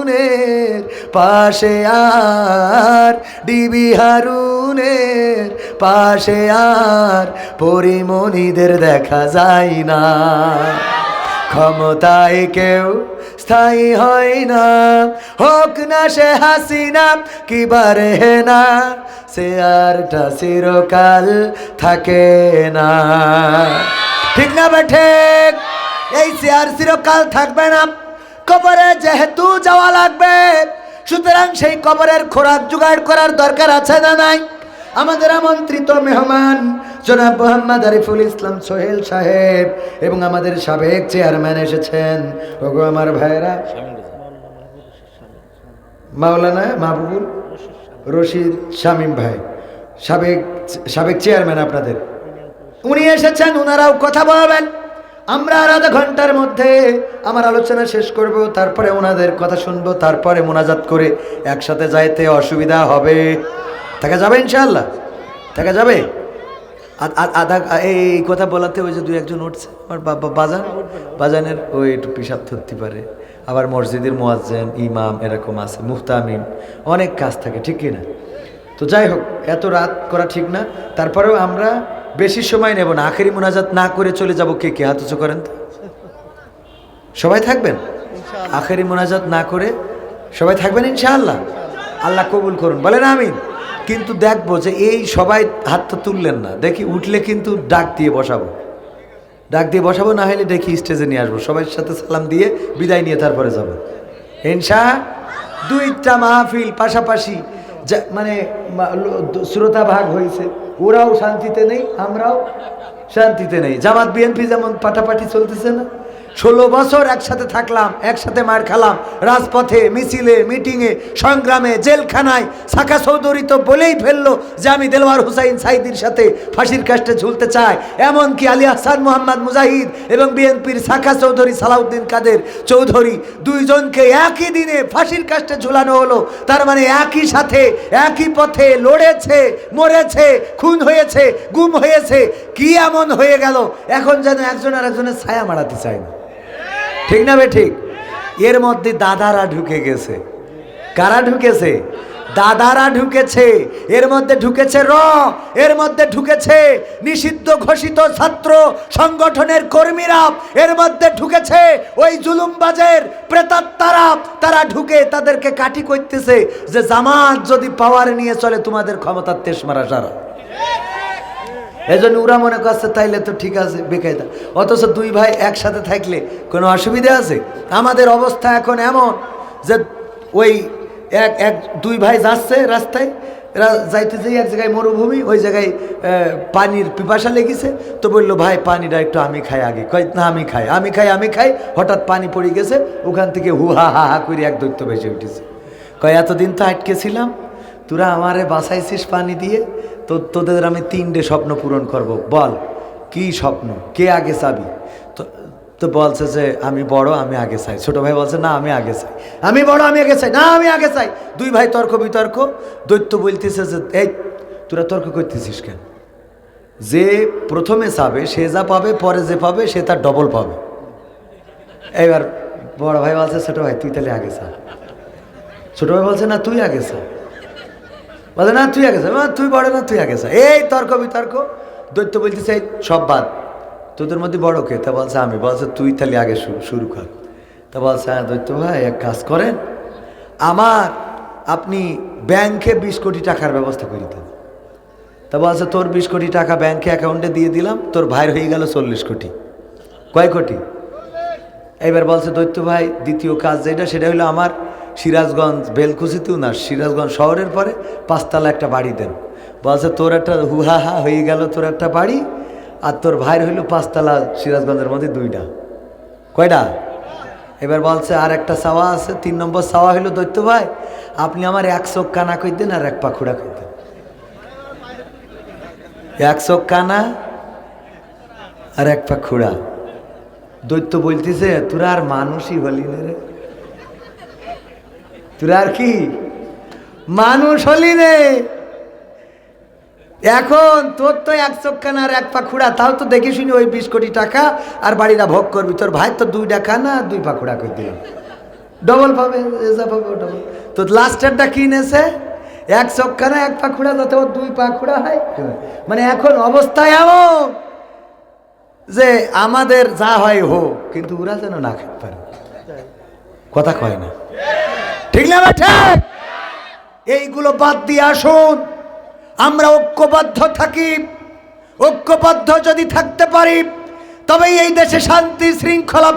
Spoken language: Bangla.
হারুনের পাশে আর, ডিবি হারুনের পাশে আর, পরিমণিদের দেখা যায় না। ক্ষমতায় কেউ স্থায়ী হয় না। হোক না সে হাসিনা, কি বারে না, সে আরটা চিরকাল থাকে না। ঠিক না বেঠে এই চেয়ার চিরকাল থাকবে না। কবরে যেহেতু যাওয়া লাগবে, সুতরাং সেই কবরের খোরাক জোগাড় করার দরকার আছে না নাই? আমাদের আমন্ত্রিত মেহমান, জনাব মোহাম্মদ আরিফুল ইসলাম সোহেল সাহেব এবং আমাদের সাবেক চেয়ারম্যান এসেছেন। ওগো আমার ভাইয়েরা। মাওলানা মাহবুবুল রশিদ শামীম ভাই, সাবেক সাবেক চেয়ারম্যান আপনাদের। উনি এসেছেন ওনারাও কথা বলবেন। আমরা আর আধা ঘণ্টার মধ্যে আমার আলোচনা শেষ করব, তারপরে ওনাদের কথা শুনব, তারপরে মোনাজাত করে একসাথে যাইতে অসুবিধা হবে। থাকা যাবে ইনশাল্লাহ থাকা যাবে? আধা এই কথা বলাতে ওই যে দুই একজন উঠছে, আমার বাবা বাজান, বাজানের ওই একটু পিসাব ধরতে পারে। আবার মসজিদের মোয়াজ্জেন, ইমাম এরকম আছে, মুহতামিম, অনেক কাজ থাকে, ঠিক কি না? তো যাই হোক, এত রাত করা ঠিক না। তারপরেও আমরা বেশি সময় নেব না আখেরি মোনাজাত না করে চলে যাব কে কে? হাত উঁচু করেন তো। সবাই থাকবেন? আখেরি মোনাজাত না করে সবাই থাকবেন ইনশাআল্লাহ? আল্লাহ কবুল করুন বলেন আমিন। কিন্তু দেখব যে এই সবাই হাতটা তুললেন না। দেখি উঠলে কিন্তু ডাক দিয়ে বসাবো। ডাক দিয়ে বসাবো না হলে দেখি স্টেজে নিয়ে আসব। সবার সাথে সালাম দিয়ে বিদায় নিয়ে তারপরে যাব। ইনশা দুইটা মাহফিল পাশাপাশি যা মানে শ্রোতা ভাগ হয়েছে। ওরাও শান্তিতে নেই, আমরাও শান্তিতে নেই। জামাত, বিএনপি যেমন পাটাপাটি চলতেছে না। ষোলো বছর একসাথে থাকলাম, একসাথে মার খেলাম, রাজপথে, মিছিলে, মিটিংয়ে, সংগ্রামে, জেলখানায়, সাকা চৌধুরী তো বলেই ফেলল যে আমি দেলওয়ার হুসাইন সাইদির সাথে ফাঁসির কাস্টে ঝুলতে চাই। এমনকি আলী হাসান, মোহাম্মদ মুজাহিদ এবং বিএনপির সাকা চৌধুরী সালাউদ্দিন কাদের চৌধুরী দুইজনকে একই দিনে ফাঁসির কাস্টে ঝুলানো হলো। তার মানে একই সাথে, একই পথে লড়েছে, মরেছে খুন হয়েছে, গুম হয়েছে, কি এমন হয়ে গেল? এখন যেন একজন আর একজনের ছায়া মারাতে চায় না। ঠিক না বে ঠিক? এর মধ্যে দাদারা ঢুকে গেছে। কারা ঢুকেছে? দাদারা ঢুকেছে। এর মধ্যে ঢুকেছে র, এর মধ্যে ঢুকেছে নিষিদ্ধ ঘোষিত ছাত্র সংগঠনের কর্মীরা। এর মধ্যে ঢুকেছে ওই জুলুমবাজের প্রেতাত্মারা। তারা ঢুকে তাদেরকে কাটি করতেছে যে, জামাত যদি পাওয়ার নিয়ে চলে, তোমাদের ক্ষমতার তেস মারা সারা এই জন্য ওরা মনে করছে, তাইলে তো ঠিক আছে, বেকায়দা। অথচ দুই ভাই একসাথে থাকলে কোনো অসুবিধা আছে? আমাদের অবস্থা এখন এমন যে ওই এক এক, দুই ভাই যাচ্ছে রাস্তায় যাইতে যাই এক জায়গায় মরুভূমি, ওই জায়গায় পানির পিপাসা লেগেছে। তো বলল, ভাই, পানিটা একটু আমি খাই আগে। কয়, না, আমি খাই আমি খাই আমি খাই। হঠাৎ পানি পড়ে গেছে, ওখান থেকে হু, হা হা করে এক দৈত্য ভেসে উঠেছে। কয়, এতদিন তো আটকে ছিলাম। তোরা আমারে বাঁচাইছিস পানি দিয়ে তো তোদের আমি তিনটে স্বপ্ন পূরণ করব। বল, কি স্বপ্ন? কে আগে চাবি? তো তো বলছে যে, আমি বড়, আমি আগে চাই। ছোট ভাই বলছে, না, আমি আগে চাই। আমি বড়, আমি আগে চাই। না, আমি আগে চাই। দুই ভাই তর্ক বিতর্ক। দৈত্য বলতেছে যে, এই, তোরা তর্ক করতেছিস কেন? যে প্রথমে চাবে, সে যা পাবে, পরে যে পাবে, সে তার ডবল পাবে। এবার বড় ভাই বলছে, ছোট ভাই, তুই তাহলে আগে চা। ছোট ভাই বলছে, না, তুই আগে চা। বলে, না তুই আগে তুই বড়, না তুই আগে এই, তর্ক, বিতর্ক। দৈত্য বলতেছে, "এই, সব বাদ। তোদের মধ্যে বড় কে? তা বলছে, আমি। বলছে, তুই তাহলে আগে শুরু শুরু কর। তা বলছে হ্যাঁ দৈত্য ভাই, এক কাজ করেন। আমার, আপনি ব্যাংকে বিশ কোটি টাকার ব্যবস্থা করে দেন। তা বলছে, তোর বিশ কোটি টাকা ব্যাংকে অ্যাকাউন্টে দিয়ে দিলাম, তোর ভাইয়ের হয়ে গেল চল্লিশ কোটি। কয় কোটি? এবার বলছে, দৈত্য ভাই, দ্বিতীয় কাজ যেটা, সেটা হলো আমার সিরাজগঞ্জ, বেলকুচিতেও না, সিরাজগঞ্জ শহরের পরে পাঁচতলা একটা বাড়ি দেন। বলছে, তোর একটা হুহা হা হয়ে গেল, তোর একটা বাড়ি, আর তোর ভাইয়ের হইল পাঁচতলা সিরাজগঞ্জের মধ্যে দুইটা। কয়টা? এবার বলছে, আর একটা চাওয়া আছে, তিন নম্বর চাওয়া হইল দৈত্য ভাই, আপনি আমার এক চোখ কানা কই দেন আর এক পাখুড়া কই দেন এক চোখ কানা আর এক পাখুড়া দৈত্য বলতেছে, তোরা আর মানুষই হলি না রে। তোরা আর কি? মানুষ হলি রে। এখন তোর তো এক চোখখানা আর এক পা খুঁড়া, তাও তো দেখে শুনি ওই বিশ কোটি টাকা আর বাড়িটা ভোগ করবি। তোর ভাই তো দুই টাকা না দুই পা খুঁড়া করে ডবল পাবে ডবল লাস্টেরটা কি নেছে এক চোখখানা, এক পা খুঁড়া, যাতে ওর দুই পা খুঁড়া হয়। মানে এখন অবস্থায় এমন যে আমাদের যা হয় হোক, কিন্তু ওরা যেন না খেতে পারে। কথা কয় না। ঠিক না বেঠে এইগুলো বাদ দিয়ে আসুন। আমরা ঐক্যবদ্ধ থাকি। ঐক্যবদ্ধ যদি থাকতে পারি, তবেই এই দেশে শান্তি, শৃঙ্খলা